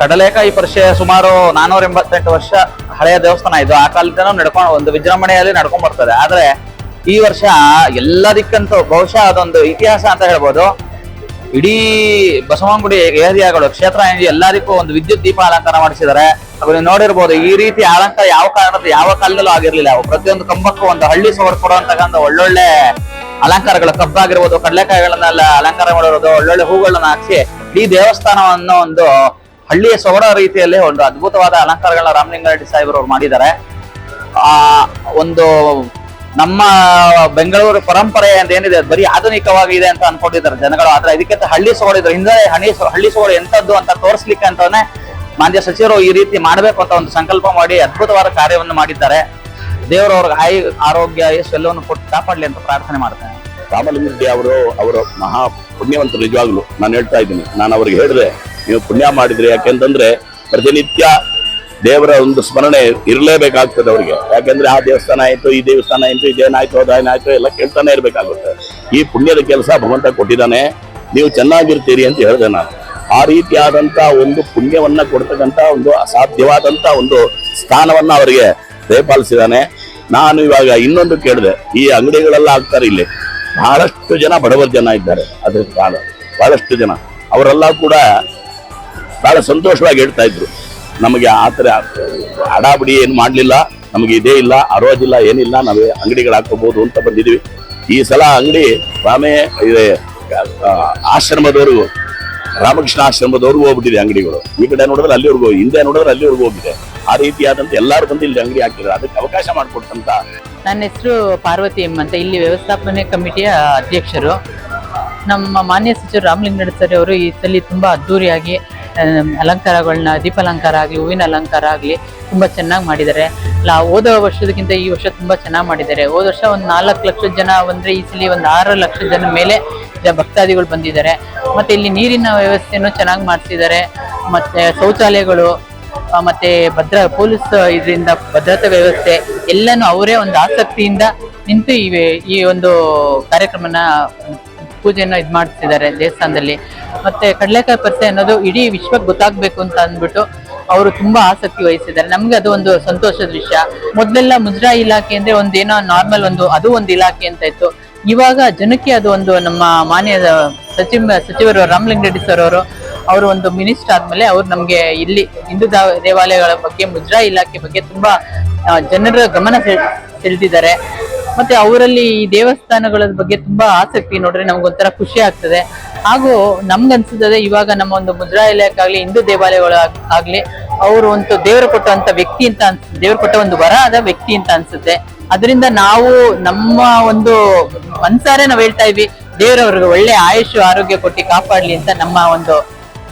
ಕಡಲೆಕಾಯಿ ಪರಿಷೆ ಸುಮಾರು ನಾನೂರ ಎಂಬತ್ತೆಂಟು ವರ್ಷ ಹಳೆಯ ದೇವಸ್ಥಾನ ಇದು. ಆ ಕಾಲದಿಂದ ನಡ್ಕೊಂಡು ಒಂದು ವಿಜೃಂಭಣೆಯಲ್ಲಿ ನಡ್ಕೊಂಡ್ ಬರ್ತದೆ ಆದ್ರೆ ಈ ವರ್ಷ ಎಲ್ಲದಕ್ಕಂತೂ ಬಹುಶಃ ಅದೊಂದು ಇತಿಹಾಸ ಅಂತ ಹೇಳ್ಬೋದು. ಇಡೀ ಬಸವನಗುಡಿ ಏರಿಯಾಗಳು, ಕ್ಷೇತ್ರ ಎಲ್ಲದಕ್ಕೂ ಒಂದು ವಿದ್ಯುತ್ ದೀಪ ಅಲಂಕಾರ ಮಾಡಿಸಿದ್ದಾರೆ. ನೀವು ನೋಡಿರ್ಬೋದು, ಈ ರೀತಿ ಅಲಂಕಾರ ಯಾವ ಕಾರಣದ, ಯಾವ ಕಾಲದಲ್ಲೂ ಆಗಿರ್ಲಿಲ್ಲ. ಪ್ರತಿಯೊಂದು ಕಂಬಕ್ಕೂ ಒಂದು ಹಳ್ಳಿ ಸೊಗಡು ಕೊಡುವಂತಕ್ಕಂಥ ಒಳ್ಳೊಳ್ಳೆ ಅಲಂಕಾರಗಳು. ಕಬ್ಬಾಗಿರ್ಬೋದು, ಕಡಲೆಕಾಯಿಗಳನ್ನೆಲ್ಲ ಅಲಂಕಾರ ಮಾಡಿರೋದು, ಒಳ್ಳೊಳ್ಳೆ ಹೂಗಳನ್ನ ಹಾಕಿಸಿ, ಈ ದೇವಸ್ಥಾನವನ್ನು ಒಂದು ಹಳ್ಳಿಯ ಸೊಗಡ ರೀತಿಯಲ್ಲಿ ಒಂದು ಅದ್ಭುತವಾದ ಅಲಂಕಾರಗಳನ್ನ ರಾಮಲಿಂಗಾರೆಡ್ಡಿ ಸಾಹೇಬ್ರವ್ರು ಮಾಡಿದ್ದಾರೆ. ಆ, ಒಂದು ನಮ್ಮ ಬೆಂಗಳೂರು ಪರಂಪರೆ ಅಂತ ಏನಿದೆ ಬರೀ ಆಧುನಿಕವಾಗಿದೆ ಅಂತ ಅನ್ಕೊಂಡಿದ್ದಾರೆ ಜನಗಳು. ಆದ್ರೆ ಇದಕ್ಕಿಂತ ಹಳ್ಳಿ ಸೊಗಡಿದ್ರು ಹಿಂದೆ ಸೊ- ಹಳ್ಳಿ ಸೊಗಡು ಎಂತದ್ದು ಅಂತ ತೋರಿಸ್ಲಿಕ್ಕೆ ಅಂತಾನೆ ಮಾನ್ಯ ಸಚಿವರು ಈ ರೀತಿ ಮಾಡಬೇಕು ಅಂತ ಒಂದು ಸಂಕಲ್ಪ ಮಾಡಿ ಅದ್ಭುತವಾದ ಕಾರ್ಯವನ್ನು ಮಾಡಿದ್ದಾರೆ. ದೇವರು ಅವ್ರಿಗೆ ಹಾಯಿ, ಆರೋಗ್ಯ ಯಶಸ್ಸು ಎಲ್ಲವನ್ನು ಕೊಟ್ಟು ಕಾಪಾಡಲಿ ಅಂತ ಪ್ರಾರ್ಥನೆ ಮಾಡ್ತೇನೆ. ರಾಮಲಿಂಗರೆಡ್ಡಿ ಅವರು ಅವರು ಮಹಾ ಪುಣ್ಯವಂತರು ನಿಜವಾಗ್ಲು. ನಾನು ಹೇಳ್ತಾ ಇದ್ದೀನಿ. ನಾನು ಅವ್ರಿಗೆ ಹೇಳಿದೆ ನೀವು ಪುಣ್ಯ ಮಾಡಿದ್ರಿ. ಯಾಕೆಂತಂದ್ರೆ ಪ್ರತಿನಿತ್ಯ ದೇವರ ಒಂದು ಸ್ಮರಣೆ ಇರಲೇಬೇಕಾಗ್ತದೆ ಅವರಿಗೆ. ಯಾಕೆಂದ್ರೆ ಆ ದೇವಸ್ಥಾನ ಆಯಿತು, ಈ ದೇವಸ್ಥಾನ ಆಯಿತು ಇದೇನಾಯ್ತು ಅದೇನಾಯ್ತು ಎಲ್ಲ ಕೇಳ್ತಾನೆ ಇರಬೇಕಾಗುತ್ತೆ. ಈ ಪುಣ್ಯದ ಕೆಲಸ ಭಗವಂತ ಕೊಟ್ಟಿದ್ದಾನೆ. ನೀವು ಚೆನ್ನಾಗಿರ್ತೀರಿ ಅಂತ ಹೇಳಿದೆ ನಾನು. ಆ ರೀತಿಯಾದಂತ ಒಂದು ಪುಣ್ಯವನ್ನ ಕೊಡ್ತಕ್ಕಂತ ಒಂದು ಅಸಾಧ್ಯವಾದಂತ ಒಂದು ಸ್ಥಾನವನ್ನ ಅವರಿಗೆ ದಯಪಾಲಿಸಿದ್ದಾನೆ. ನಾನು ಇವಾಗ ಇನ್ನೊಂದು ಕೇಳಿದೆ. ಈ ಅಂಗಡಿಗಳೆಲ್ಲ ಆಗ್ತಾರೆ ಇಲ್ಲಿ. ಬಹಳಷ್ಟು ಜನ ಬಡವರ ಜನ ಇದ್ದಾರೆ ಅದ್ರ ಕಾರಣ ಬಹಳಷ್ಟು ಜನ. ಅವರೆಲ್ಲ ಕೂಡ ಬಹಳ ಸಂತೋಷವಾಗಿ ಹೇಳ್ತಾ ಇದ್ರು. ನಮಗೆ ಆ ಥರ ಅಡಾಬಡಿ ಏನು ಮಾಡಲಿಲ್ಲ ನಮಗೆ ಇದೇ ಇಲ್ಲ ಅರೋಜಿಲ್ಲ ಏನಿಲ್ಲ ನಾವೇ ಅಂಗಡಿಗಳು ಹಾಕೋಬಹುದು ಅಂತ ಬಂದಿದ್ವಿ. ಈ ಸಲ ಅಂಗಡಿ ರಾಮೇ ಇದೆ ಆಶ್ರಮದವರು ರಾಮಕೃಷ್ಣ ಆಶ್ರಮದವ್ರಿಗೂ ಹೋಗ್ಬಿಟ್ಟಿದೆ ಅಂಗಡಿಗಳು. ಈ ಕಡೆ ನೋಡಿದ್ರೆ ಅಲ್ಲಿವರೆಗೂ ಹಿಂದೆ ನೋಡಿದ್ರೆ ಅಲ್ಲಿವರೆಗೂ ಹೋಗಿದೆ. ಆ ರೀತಿಯಾದಂತ ಎಲ್ಲರೂ ಬಂದು ಇಲ್ಲಿ ಅಂಗಡಿ ಹಾಕಿದ್ರು ಅದಕ್ಕೆ ಅವಕಾಶ ಮಾಡಿಕೊಟ್ಟಂತ ನನ್ನ ಹೆಸರು ಪಾರ್ವತಿ ಎಂ ಅಂತ. ಇಲ್ಲಿ ವ್ಯವಸ್ಥಾಪನೆ ಕಮಿಟಿಯ ಅಧ್ಯಕ್ಷರು. ನಮ್ಮ ಮಾನ್ಯ ಸಚಿವರು ರಾಮಲಿಂಗ ಸರ್ ಅವರು ಈ ಸಲ ತುಂಬಾ ಅದ್ಧೂರಿಯಾಗಿ ಆ, ಅಲಂಕಾರಗಳನ್ನ ದೀಪಾಲಂಕಾರ ಆಗಲಿ, ಹೂವಿನ ಅಲಂಕಾರ ಆಗಲಿ ತುಂಬ ಚೆನ್ನಾಗಿ ಮಾಡಿದ್ದಾರೆ. ಲಾ ಹೋದ ವರ್ಷದಕ್ಕಿಂತ ಈ ವರ್ಷ ತುಂಬ ಚೆನ್ನಾಗಿ ಮಾಡಿದ್ದಾರೆ. ಹೋದ ವರ್ಷ ಒಂದು ನಾಲ್ಕು ಲಕ್ಷ ಜನ ಬಂದರೆ ಈ ಸಲ ಒಂದು ಆರು ಲಕ್ಷ ಜನ ಮೇಲೆ ಭಕ್ತಾದಿಗಳು ಬಂದಿದ್ದಾರೆ. ಮತ್ತು ಇಲ್ಲಿ ನೀರಿನ ವ್ಯವಸ್ಥೆಯನ್ನು ಚೆನ್ನಾಗಿ ಮಾಡಿಸಿದ್ದಾರೆ. ಮತ್ತು ಶೌಚಾಲಯಗಳು ಮತ್ತು ಮತ್ತೆ ಭದ್ರ, ಪೊಲೀಸ್ ಇದರಿಂದ ಭದ್ರತಾ ವ್ಯವಸ್ಥೆ ಎಲ್ಲನೂ ಅವರೇ ಒಂದು ಆಸಕ್ತಿಯಿಂದ ನಿಂತು ಈ ಈ ಒಂದು ಕಾರ್ಯಕ್ರಮನ ಪೂಜೆಯನ್ನು ಇದು ಮಾಡ್ತಿದ್ದಾರೆ ದೇವಸ್ಥಾನದಲ್ಲಿ. ಮತ್ತೆ ಕಡಲೆಕಾಯಿ ಪತ್ತೆ ಅನ್ನೋದು ಇಡೀ ವಿಶ್ವಕ್ಕೆ ಗೊತ್ತಾಗಬೇಕು ಅಂತ ಅಂದ್ಬಿಟ್ಟು ಅವರು ತುಂಬಾ ಆಸಕ್ತಿ ವಹಿಸಿದ್ದಾರೆ. ನಮ್ಗೆ ಅದು ಒಂದು ಸಂತೋಷದ ವಿಷಯ. ಮೊದಲೆಲ್ಲ ಮುಜ್ರಾ ಇಲಾಖೆ ಅಂದ್ರೆ ಒಂದೇನೋ ನಾರ್ಮಲ್ ಒಂದು, ಅದು ಒಂದು ಇಲಾಖೆ ಅಂತ ಇತ್ತು. ಇವಾಗ ಜನಕ್ಕೆ ಅದು ಒಂದು ನಮ್ಮ ಮಾನ್ಯ ಸಚಿವ, ಸಚಿವರು ರಾಮಲಿಂಗರೆಡ್ಡಿ ಸರ್ ಅವರು ಅವರು ಒಂದು ಮಿನಿಸ್ಟರ್ ಆದ್ಮೇಲೆ ಅವ್ರು ನಮ್ಗೆ ಇಲ್ಲಿ ಹಿಂದೂ ದೇವಾಲಯಗಳ ಬಗ್ಗೆ, ಮುಜ್ರಾ ಇಲಾಖೆ ಬಗ್ಗೆ ತುಂಬಾ ಜನರ ಗಮನ ಸೆಳ್- ಸೆಳೆದಿದ್ದಾರೆ. ಮತ್ತೆ ಅವರಲ್ಲಿ ಈ ದೇವಸ್ಥಾನಗಳ ಬಗ್ಗೆ ತುಂಬಾ ಆಸಕ್ತಿ ನೋಡ್ರೆ ನಮ್ಗೊಂಥರ ಖುಷಿ ಆಗ್ತದೆ. ಹಾಗೂ ನಮ್ಗನ್ಸುತ್ತದೆ ಇವಾಗ ನಮ್ಮ ಒಂದು ಮುದ್ರಾ ಇಲಾಖೆ ಹಿಂದೂ ದೇವಾಲಯಗಳು ಆಗ್ಲಿ ಅವರು ಒಂದು ದೇವರು ಕೊಟ್ಟಂತ ವ್ಯಕ್ತಿ ಅಂತ ಅನ್ಸುತ್ತೆ ದೇವರು ಕೊಟ್ಟ ಒಂದು ವರ ಆದ ವ್ಯಕ್ತಿ ಅಂತ ಅನ್ಸುತ್ತೆ. ಅದರಿಂದ ನಾವು ನಮ್ಮ ಒಂದು ಮನ್ಸಾರೆ ನಾವು ಹೇಳ್ತಾ ಇದ್ವಿ ದೇವರವ್ರಿಗೆ ಒಳ್ಳೆ ಆಯುಷ್, ಆರೋಗ್ಯ ಕೊಟ್ಟು ಕಾಪಾಡ್ಲಿ ಅಂತ ನಮ್ಮ ಒಂದು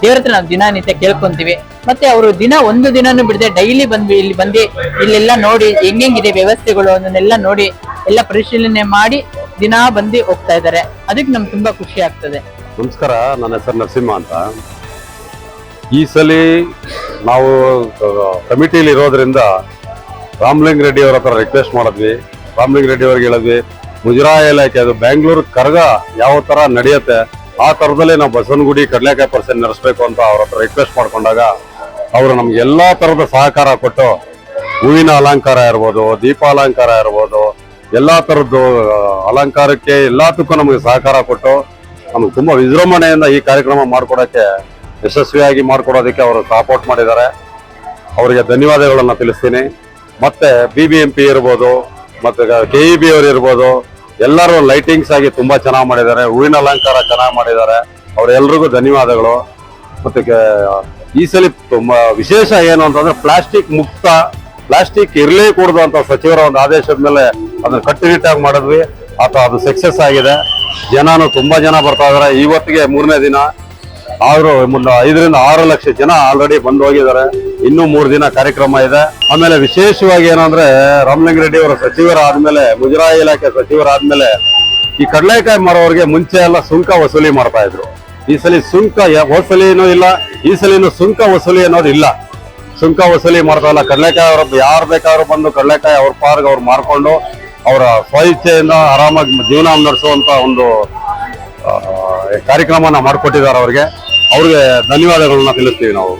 ದೇವ್ರ ಹತ್ರ ನಾವು ದಿನನಿತ್ಯ ಕೇಳ್ಕೊಂತೀವಿ. ಮತ್ತೆ ಅವರು ದಿನ ಒಂದು ದಿನನೂ ಬಿಡದೆ ಡೈಲಿ ಬಂದ್ವಿ ಇಲ್ಲಿ ಬಂದು ಇಲ್ಲೆಲ್ಲ ನೋಡಿ ಹೆಂಗೆಂಗಿದೆ ವ್ಯವಸ್ಥೆಗಳು ಅದನ್ನೆಲ್ಲ ನೋಡಿ ಎಲ್ಲ ಪರಿಶೀಲನೆ ಮಾಡಿ ದಿನಾ ಬಂದು ಹೋಗ್ತಾ ಇದ್ದಾರೆ. ಅದಕ್ಕೆ ನಮ್ಗೆ ತುಂಬಾ ಖುಷಿ ಆಗ್ತದೆ. ನಮಸ್ಕಾರ, ನನ್ನ ಹೆಸರು ನರಸಿಂಹ ಅಂತ. ಈ ಸಲ ನಾವು ಕಮಿಟಿಲಿ ಇರೋದ್ರಿಂದ ರಾಮಲಿಂಗ ರೆಡ್ಡಿ ಅವರ ಹತ್ರ ರಿಕ್ವೆಸ್ಟ್ ಮಾಡಿದ್ವಿ. ರಾಮ್ಲಿಂಗ್ ರೆಡ್ಡಿ ಅವ್ರಿಗೆ ಹೇಳಿದ್ವಿ, ಮುಜರಾಯ ಇಲಾಖೆ, ಅದು ಬೆಂಗಳೂರು ಕರಗ ಯಾವ ತರ ನಡೆಯುತ್ತೆ, ಆ ತರದಲ್ಲೇ ನಾವು ಬಸವನಗುಡಿ, ಕಡಲೆಕಾಯಿ ಪರ್ಸೆಂಟ್ ನಡೆಸಬೇಕು ಅಂತ ಅವ್ರ ಹತ್ರ ರಿಕ್ವೆಸ್ಟ್ ಮಾಡ್ಕೊಂಡಾಗ ಅವರು ನಮ್ಗೆ ಎಲ್ಲಾ ತರದ ಸಹಕಾರ ಕೊಟ್ಟು ಹೂವಿನ ಅಲಂಕಾರ ಇರ್ಬೋದು, ದೀಪಾಲಂಕಾರ ಇರ್ಬೋದು ಎಲ್ಲಾ ತರದ್ದು ಅಲಂಕಾರಕ್ಕೆ ಎಲ್ಲದಕ್ಕೂ ನಮಗೆ ಸಹಕಾರ ಕೊಟ್ಟು ನಮ್ಗೆ ತುಂಬಾ ವಿಜೃಂಭಣೆಯಿಂದ ಈ ಕಾರ್ಯಕ್ರಮ ಮಾಡ್ಕೊಡಕ್ಕೆ, ಯಶಸ್ವಿಯಾಗಿ ಮಾಡ್ಕೊಡೋದಕ್ಕೆ ಅವರು ಸಪೋರ್ಟ್ ಮಾಡಿದ್ದಾರೆ. ಅವರಿಗೆ ಧನ್ಯವಾದಗಳನ್ನು ತಿಳಿಸ್ತೀನಿ. ಮತ್ತೆ ಬಿ ಬಿ ಎಂ ಪಿ ಇರ್ಬೋದು, ಮತ್ತೆ ಕೆ ಇ ಬಿ ಅವರು ಇರ್ಬೋದು, ಎಲ್ಲರೂ ಲೈಟಿಂಗ್ಸ್ ಆಗಿ ತುಂಬಾ ಚೆನ್ನಾಗಿ ಮಾಡಿದ್ದಾರೆ. ಹೂವಿನ ಅಲಂಕಾರ ಚೆನ್ನಾಗಿ ಮಾಡಿದ್ದಾರೆ. ಅವರೆಲ್ರಿಗೂ ಧನ್ಯವಾದಗಳು. ಮತ್ತೆ ಈ ಸಲ ತುಂಬಾ ವಿಶೇಷ ಏನು ಅಂತಂದ್ರೆ ಪ್ಲಾಸ್ಟಿಕ್ ಮುಕ್ತ ಪ್ಲಾಸ್ಟಿಕ್ ಇರಲೇ ಕೂಡದು ಅಂತ ಸಚಿವರ ಒಂದು ಆದೇಶದ ಮೇಲೆ ಅದನ್ನು ಕಟ್ಟುನಿಟ್ಟಾಗಿ ಮಾಡಿದ್ವಿ. ಅಥವಾ ಅದು ಸಕ್ಸಸ್ ಆಗಿದೆ. ಜನನು ತುಂಬಾ ಜನ ಬರ್ತಾ ಇದಾರೆ. ಇವತ್ತಿಗೆ ಮೂರನೇ ದಿನ. ಆದ್ರೂ ಮುನ್ನ ಐದರಿಂದ ಆರು ಲಕ್ಷ ಜನ ಆಲ್ರೆಡಿ ಬಂದು ಹೋಗಿದ್ದಾರೆ. ಇನ್ನೂ ಮೂರು ದಿನ ಕಾರ್ಯಕ್ರಮ ಇದೆ. ಆಮೇಲೆ ವಿಶೇಷವಾಗಿ ಏನಂದ್ರೆ ರಾಮಲಿಂಗ ರೆಡ್ಡಿ ಅವರ ಸಚಿವರಾದ್ಮೇಲೆ ಮುಜರಾಯಿ ಇಲಾಖೆ ಸಚಿವರಾದ್ಮೇಲೆ ಈ ಕಡಲೆಕಾಯಿ ಮಾರೋರಿಗೆ ಮುಂಚೆ ಎಲ್ಲ ಸುಂಕ ವಸೂಲಿ ಮಾಡ್ತಾ ಇದ್ರು. ಈ ಸಲ ಸುಂಕ ವಸೂಲಿನೂ ಇಲ್ಲ, ಈ ಸಲಿನೂ ಸುಂಕ ವಸೂಲಿ ಅನ್ನೋದು ಇಲ್ಲ. ಸುಂಕ ವಸೂಲಿ ಮಾಡ್ತಾ ಇಲ್ಲ ಕಡಲೆಕಾಯಿ ಅವ್ರ ಯಾರು ಬೇಕಾದ್ರೂ ಬಂದು ಕಡಲೆಕಾಯಿ ಅವ್ರ ಪಾರ್ಗ್ ಅವ್ರು ಮಾರ್ಕೊಂಡು ಅವರ ಸ್ವಇಚ್ಛೆಯಿಂದ ಆರಾಮಾಗಿ ಜೀವನ ನಡೆಸುವಂತ ಒಂದು ಕಾರ್ಯಕ್ರಮನ ಮಾಡಿಕೊಟ್ಟಿದ್ದಾರೆ ಅವ್ರಿಗೆ. ಅವ್ರಿಗೆ ಧನ್ಯವಾದಗಳನ್ನ ತಿಳಿಸ್ತೀವಿ ನಾವು.